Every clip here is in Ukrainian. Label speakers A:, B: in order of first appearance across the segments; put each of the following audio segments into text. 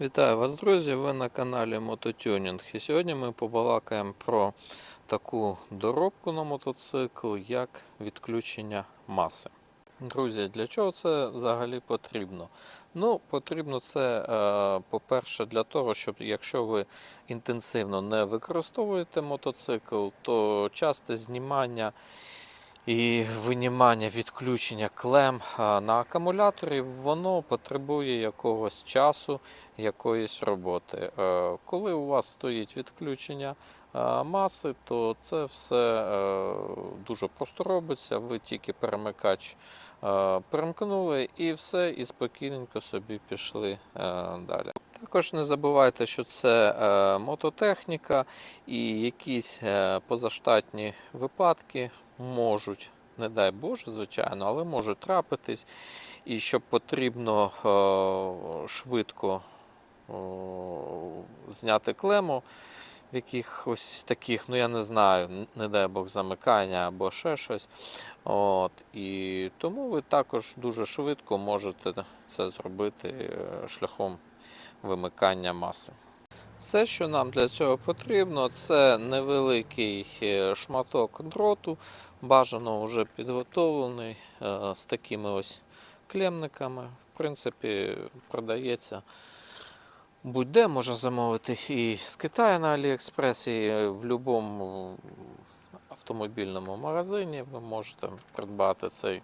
A: Вітаю вас, друзі! Ви на каналі Мототюнінг. І сьогодні ми побалакаємо про таку доробку на мотоцикл, як відключення маси. Друзі, для чого це взагалі потрібно? Ну, потрібно це, е, по-перше, для того, щоб якщо ви інтенсивно не використовуєте мотоцикл, то часте знімання і винімання відключення клем на акумуляторі, воно потребує якогось часу, якоїсь роботи. Е, Коли у вас стоїть відключення маси, то це все е, дуже просто робиться. Ви тільки перемикач е, перемкнули і все, і спокійненько собі пішли далі. Також не забувайте, що це е, мототехніка і якісь е, позаштатні випадки можуть, не дай Боже, звичайно, але можуть трапитись. І що потрібно е, швидко о, зняти клему в якихось таких, ну я не знаю, не дай Бог замикання або ще щось. От, і тому ви також дуже швидко можете це зробити е, шляхом вимикання маси. Все, що нам для цього потрібно, це невеликий е, шматок дроту, бажано вже підготовлений е, з такими ось клемниками. В принципі, продається будь-де можна замовити і з Китаю на Аліекспресі, і в будь-якому автомобільному магазині ви можете придбати цей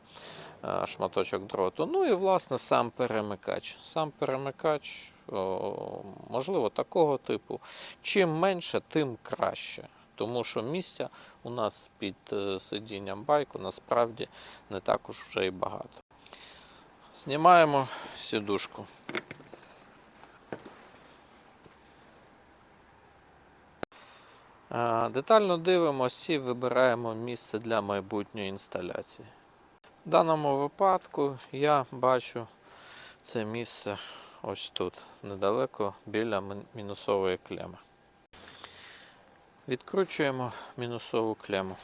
A: е, шматочок дроту. Ну і власне сам перемикач. Сам перемикач, можливо, такого типу. Чим менше, тим краще. Тому що місця у нас під е, сидінням байку насправді не так уж вже і багато. Знімаємо сідушку. Е, Детально дивимося і вибираємо місце для майбутньої інсталяції. В даному випадку я бачу це місце ось тут, недалеко біля мінусової клеми. Відкручуємо мінусову клему.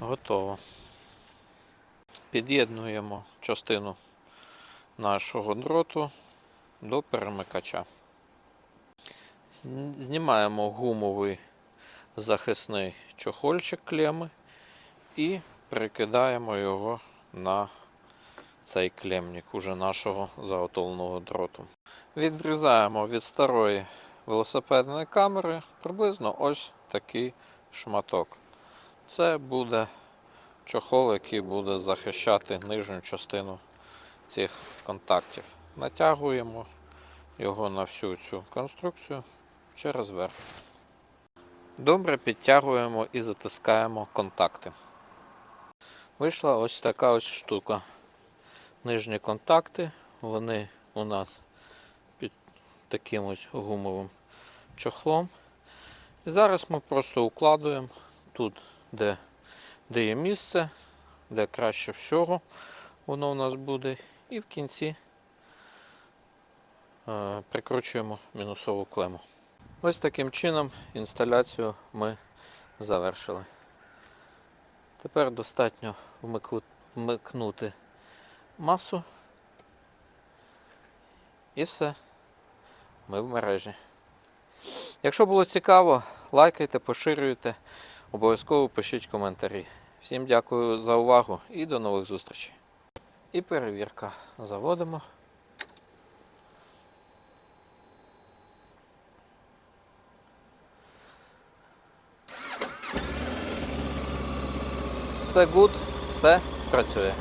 A: Готово. Під'єднуємо частину нашого дроту до перемикача. Знімаємо гумовий захисний чохольчик клеми і прикидаємо його на цей клемник уже нашого заготовленого дроту. Відрізаємо від старої велосипедної камери приблизно ось такий шматок. Це буде чохол, який буде захищати нижню частину цих контактів. Натягуємо його на всю цю конструкцію через верх. Добре підтягуємо і затискаємо контакти. Вийшла ось така ось штука. Нижні контакти, вони у нас під таким ось гумовим чохлом. І зараз ми просто укладуємо тут, де, де є місце, де краще всього воно у нас буде. І в кінці е, прикручуємо мінусову клему. Ось таким чином інсталяцію ми завершили. Тепер достатньо вмикнути масу. І все. Ми в мережі. Якщо було цікаво, лайкайте, поширюйте, обов'язково пишіть коментарі. Всім дякую за увагу і до нових зустрічей. І перевірка. Заводимо. Все гуд, все працює.